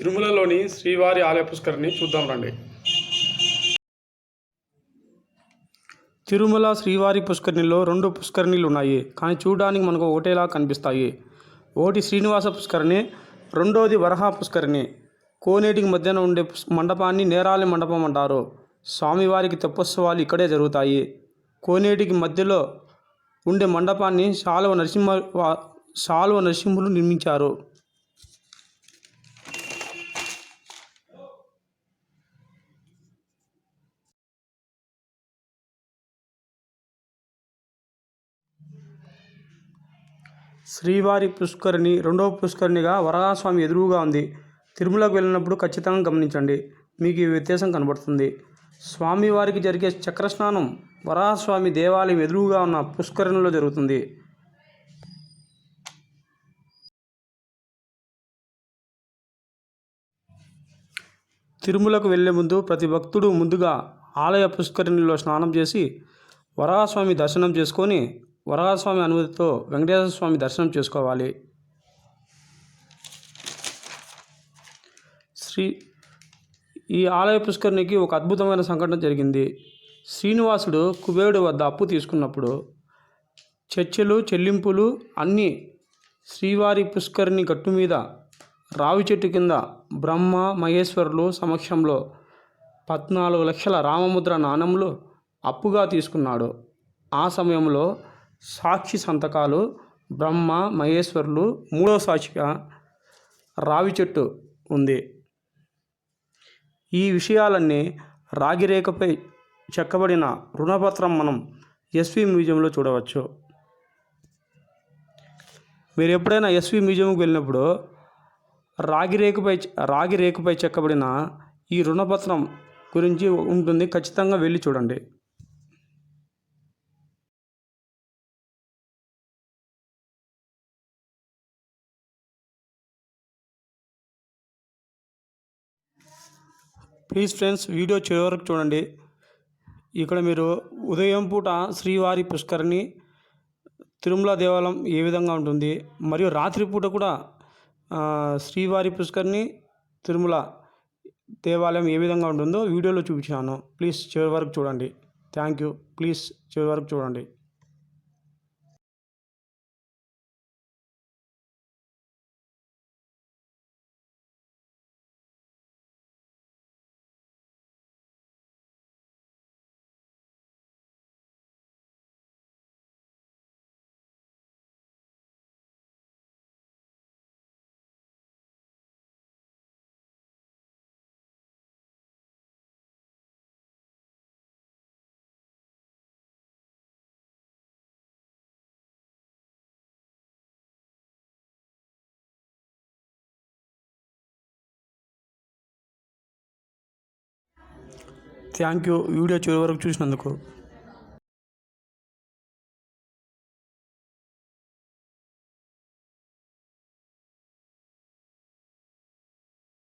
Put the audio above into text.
తిరుమలలోని శ్రీవారి ఆలయ పుష్కరిణి చూద్దాం రండి. తిరుమల శ్రీవారి పుష్కరిణిలో రెండు పుష్కరిణీలు ఉన్నాయి. కానీ చూడడానికి మనకు ఒకటేలా కనిపిస్తాయి. ఒకటి శ్రీనివాస పుష్కరిణి రెండోది వరహా పుష్కరిణి. కోనేటికి మధ్యన ఉండే పుష్- మండపాన్ని నేరాలి మండపం అంటారు. స్వామివారికి తెప్పోత్సవాలు ఇక్కడే జరుగుతాయి. కోనేటికి మధ్యలో ఉండే మండపాన్ని శాలువ నరసింహ వా- శాలువ నరసింహులు నిర్మించారు. శ్రీవారి పుష్కరిణి రెండవ పుష్కరిణిగా వరహాస్వామి ఎదురుగా ఉంది. తిరుమలకు వెళ్ళినప్పుడు ఖచ్చితంగా గమనించండి. మీకు ఈ వ్యత్యాసం కనబడుతుంది. స్వామివారికి జరిగే చక్రస్నానం వరాహస్వామి దేవాలయం ఎదురుగా ఉన్న పుష్కరిణిలో జరుగుతుంది. తిరుమలకు వెళ్ళే ముందు ప్రతి భక్తుడు ముందుగా ఆలయ పుష్కరిణిలో స్నానం చేసి వరాహస్వామి దర్శనం చేసుకొని వరాహస్వామి అనుమతితో వెంకటేశ్వర స్వామి దర్శనం చేసుకోవాలి. శ్రీ ఈ ఆలయ పుష్కరిణికి ఒక అద్భుతమైన సంఘటన జరిగింది. శ్రీనివాసుడు కుబేరుడు వద్ద అప్పు తీసుకున్నప్పుడు చర్చలు చెల్లింపులు అన్నీ శ్రీవారి పుష్కరిణి గట్టు మీద రావి చెట్టు కింద బ్రహ్మ మహేశ్వరులు సమక్షంలో పద్నాలుగు లక్షల రామముద్ర నాణములు అప్పుగా తీసుకున్నాడు. ఆ సమయంలో సాక్షి సంతకాలు బ్రహ్మ మహేశ్వరులు మూడో సాక్షిగా రావి చెట్టు ఉంది. ఈ విషయాలన్నీ రాగిరేఖపై చెక్కబడిన రుణపత్రం మనం ఎస్వి మ్యూజియంలో చూడవచ్చు. మీరు ఎప్పుడైనా ఎస్వి మ్యూజియంకి వెళ్ళినప్పుడు రాగిరేఖపై రాగిరేఖపై చెక్కబడిన ఈ రుణపత్రం గురించి ఉంటుంది ఖచ్చితంగా వెళ్ళి చూడండి. ప్లీజ్ ఫ్రెండ్స్ వీడియో చివరి వరకు చూడండి. ఇక్కడ మీరు ఉదయం పూట శ్రీవారి పుష్కరిణి తిరుమల దేవాలయం ఏ విధంగా ఉంటుంది మరియు రాత్రిపూట కూడా శ్రీవారి పుష్కరిణి తిరుమల దేవాలయం ఏ విధంగా ఉంటుందో వీడియోలో చూపించాను. ప్లీజ్ చివరి వరకు చూడండి. Thank you. ప్లీజ్ చివరి వరకు చూడండి. Thank you. వీడియో చివరి వరకు చూసినందుకు